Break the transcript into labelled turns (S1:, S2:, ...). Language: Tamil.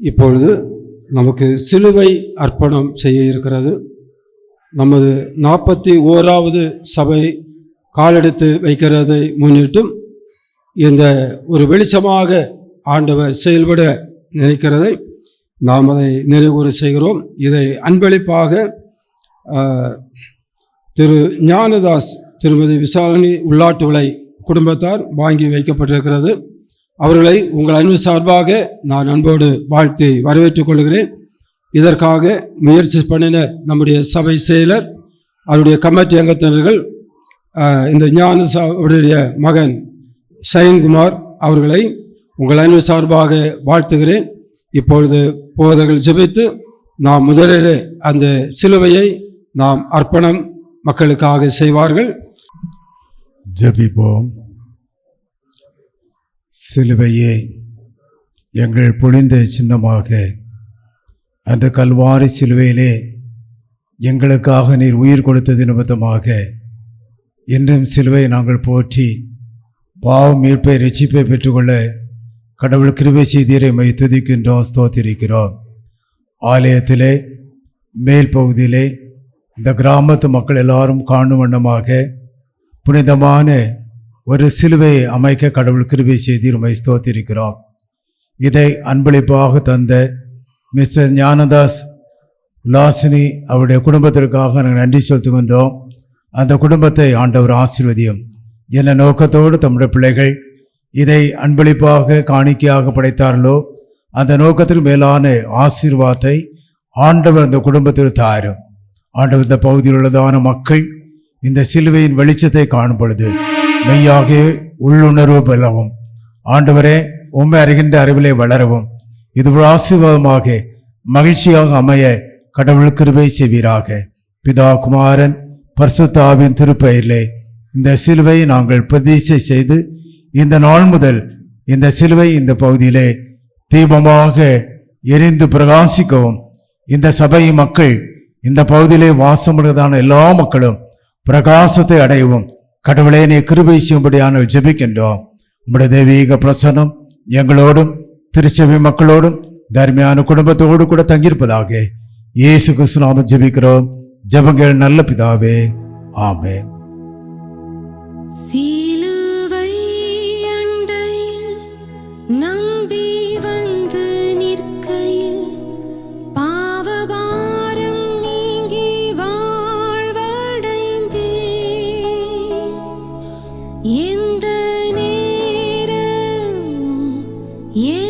S1: இப்பொழுது நமக்கு சிலுவை அர்ப்பணம் செய்ய இருக்கிறது. நமது நாற்பத்தி ஓராவது சபை காலெடுத்து வைக்கிறதை முன்னிட்டும் இந்த ஒரு வெளிச்சமாக ஆண்டவர் செயல்பட நினைக்கிறதை நாம் அதை நினைவுறு செய்கிறோம். இதை அன்பளிப்பாக திரு ஞானதாஸ் திருமதி விசாரணி உள்ளாட்டு விலை குடும்பத்தார் வாங்கி வைக்கப்பட்டிருக்கிறது. அவர்களை உங்கள் அன்பு சார்பாக நான் அன்போடு வாழ்த்தி வரவேற்றுக் கொள்கிறேன். இதற்காக முயற்சி பண்ணின நம்முடைய சபை செயலர் அவருடைய கமிட்டி அங்கத்தினர்கள் இந்த ஞான அவருடைய மகன் சயன்குமார் அவர்களை உங்கள் அன்பு சார்பாக வாழ்த்துகிறேன். இப்பொழுது போதர்கள் ஜெபித்து நாம் முதலிலே அந்த சிலுவையை நாம் அர்ப்பணம் மக்களுக்காக செய்வார்கள்.
S2: ஜெபிப்போம். சிலுவையே எங்கள் பொழிந்த சின்னமாக அந்த கல்வாரி சிலுவையிலே எங்களுக்காக நீர் உயிர் கொடுத்தது நிமித்தமாக இன்றும் சிலுவையை நாங்கள் போற்றி பாவம் மீட்பை ரட்சிப்பை பெற்றுக்கொள்ள கடவுள் கிருபை செய்தியரை மை துதிக்கின்றோம் ஸ்தோத்திருக்கிறோம். ஆலயத்திலே மேல் பகுதியிலே இந்த கிராமத்து மக்கள் எல்லாரும் காணும் வண்ணமாக புனிதமான ஒரு சிலுவையை அமைக்க கடவுள் கிருபை செய்தி உமை ஸ்தோத்திருக்கிறோம். இதை அன்பளிப்பாக தந்த மிஸ்டர் ஞானதாஸ் லாசினி அவருடைய குடும்பத்திற்காக நாங்கள் நன்றி செலுத்துகின்றோம். அந்த குடும்பத்தை ஆண்டவர் ஆசீர்வதியும். என்ன நோக்கத்தோடு தம்முடைய பிள்ளைகள் இதை அன்பளிப்பாக காணிக்கையாக படைத்தார்களோ அந்த நோக்கத்திற்கு மேலான ஆசீர்வாதத்தை ஆண்டவர் அந்த குடும்பத்தில் தாரும். ஆண்டவர் இந்த பகுதியில் உள்ளதான மக்கள் இந்த சிலுவையின் வெளிச்சத்தை காணும் பொழுது மெய்யாக உள்ளுணர்வு பெறவும் ஆண்டவரே உண்மை அறிகின்ற அறிவிலே வளரவும். இது ஒரு ஆசீர்வாதமாக மகிழ்ச்சியாக அமைய கடவுள் கிருபை செய்வீராக. பிதா குமாரன் பர்சுத்தாவின் திருப்பெயரிலே இந்த சிலுவையை நாங்கள் பிரதிஷ்டை செய்து இந்த நாள் முதல் இந்த சிலுவை இந்த பகுதியிலே தீபமாக எரிந்து பிரகாசிக்கவும். இந்த சபை மக்கள் இந்த பகுதியிலே வாசமுள்ளதான எல்லா மக்களும் பிரகாசத்தை அடையவும். கடவுளே நீ கிருபை செய்யும்படியான ஜெபிக்கின்றோம். உம்முடைய தெய்வீக பிரசனம் எங்களோடும் திருச்சபை மக்களோடும் தர்மியான குடும்பத்தோடு கூட தங்கியிருப்பதாக இயேசு கிறிஸ்து நாம ஜெபிக்கிறோம். ஜெபங்கள் நல்ல பிதாவே. ஆமென்.
S3: See எந்த நேரமும் ஏ